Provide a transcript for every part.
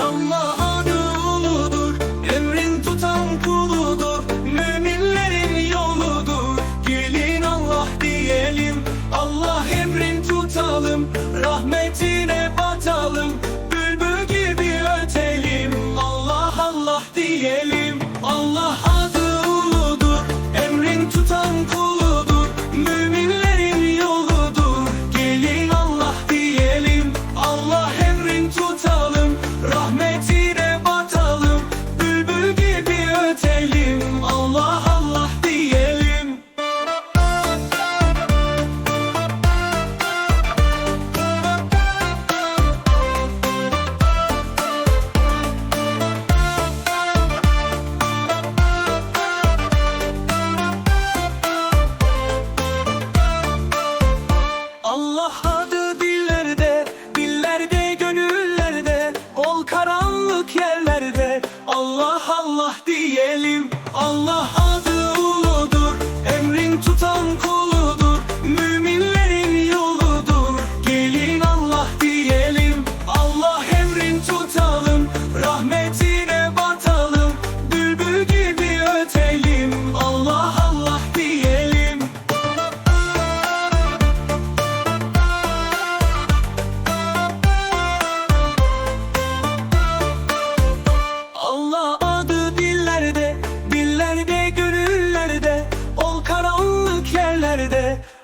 Allah adı uludur Emrin tutan kuludur Allah Allah diyelim, Allah adı uludur, emrin tutan kuludur, müminlerin yoludur. Gelin Allah diyelim, Allah emrin tutalım, rahmetine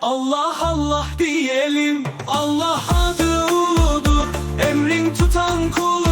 Allah Allah diyelim, Allah adı uludur, emrin tutan müminlerin